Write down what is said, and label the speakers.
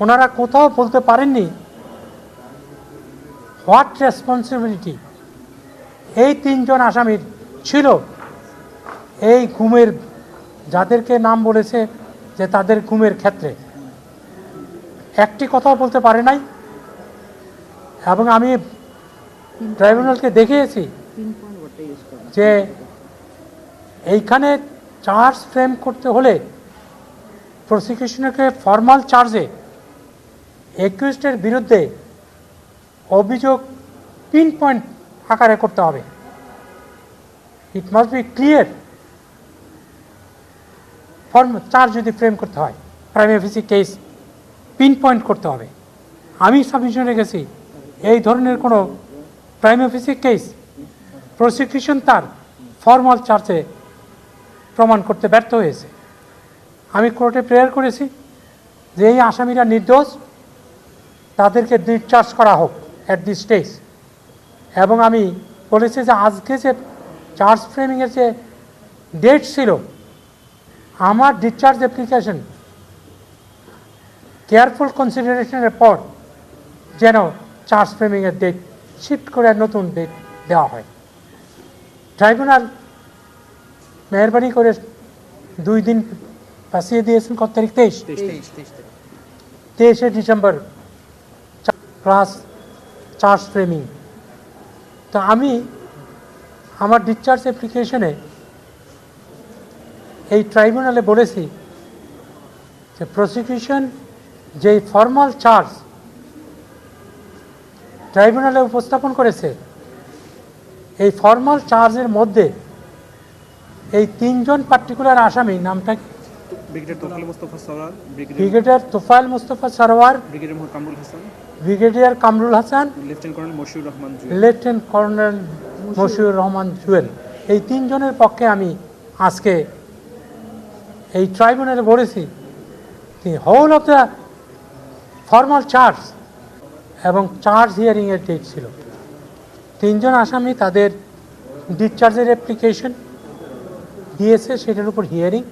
Speaker 1: ওনারা কোথাও বলতে পারেননি। হোয়াট রেসপন্সিবিলিটি এই তিনজন আসামির ছিল। এই ঘুমের, যাদেরকে নাম বলেছে যে তাদের ঘুমের ক্ষেত্রে। একটি কথাও বলতে পারে নাই। এবং আমি ট্রাইব্যুনালকে দেখিয়েছি যে এইখানে চার্জ ফ্রেম করতে হলে প্রসিকিউশনকে ফর্মাল চার্জে একুইস্টের বিরুদ্ধে অভিযোগ পিন পয়েন্ট আকারে করতে হবে। It must be clear form charge যদি ফ্রেম করতে হয় প্রাইমারি কেস পিন পয়েন্ট করতে হবে। আমি সাবমিশনে গেছি, এই ধরনের কোনো প্রাইমারি কেস প্রসিকিউশন তার ফর্মাল চার্জে প্রমাণ করতে ব্যর্থ হয়েছে। আমি কোর্টে প্রেয়ার করেছি যে এই আসামিরা নির্দোষ তাদেরকে ডিসচার্জ করা হোক অ্যাট দি স্টেজ এবং আমি বলেছি যে আজকে যে চার্জ ফ্রেমিংয়ের যে ডেট ছিল আমার ডিসচার্জ অ্যাপ্লিকেশন কেয়ারফুল কনসিডারেশনের পর যেন চার্জ ফ্রেমিংয়ের ডেট শিফট করে নতুন ডেট দেওয়া হয়। ট্রাইব্যুনাল মেহরবানি করে দুই দিন পাশিয়ে দিয়েছেন কত তারিখ? তেইশ। তেইশে ডিসেম্বর ক্লাস চার্জ ফ্রেমিং তো আমি আমার ডিসচার্জ অ্যাপ্লিকেশনে এই ট্রাইব্যুনালে বলেছি যে প্রসিকিউশন যেই ফর্মাল চার্জ ট্রাইব্যুনালে উপস্থাপন করেছে, এই ফর্মাল চার্জের মধ্যে এই তিনজন পার্টিকুলার আসামি, নামটা?
Speaker 2: Brigadier Tofal Mostafa brigadier
Speaker 1: Sarwar
Speaker 2: brigadier Mohammad Kamrul Hasan
Speaker 1: brigadier Kamrul Hasan
Speaker 2: lieutenant colonel Mashiur Rahman Jewel.
Speaker 1: Lieutenant colonel Mashiur Rahman Jewel. এই তিনজনের পক্ষে আমি আজকে এই ট্রাইব্যুনালে বলেছি the whole of the formal charge এবং চার্জ হিয়ারিংয়ের ডেট ছিল। তিনজন আসামি তাদের ডিসচার্জের অ্যাপ্লিকেশন দিয়েছে সেটার উপর হিয়ারিং।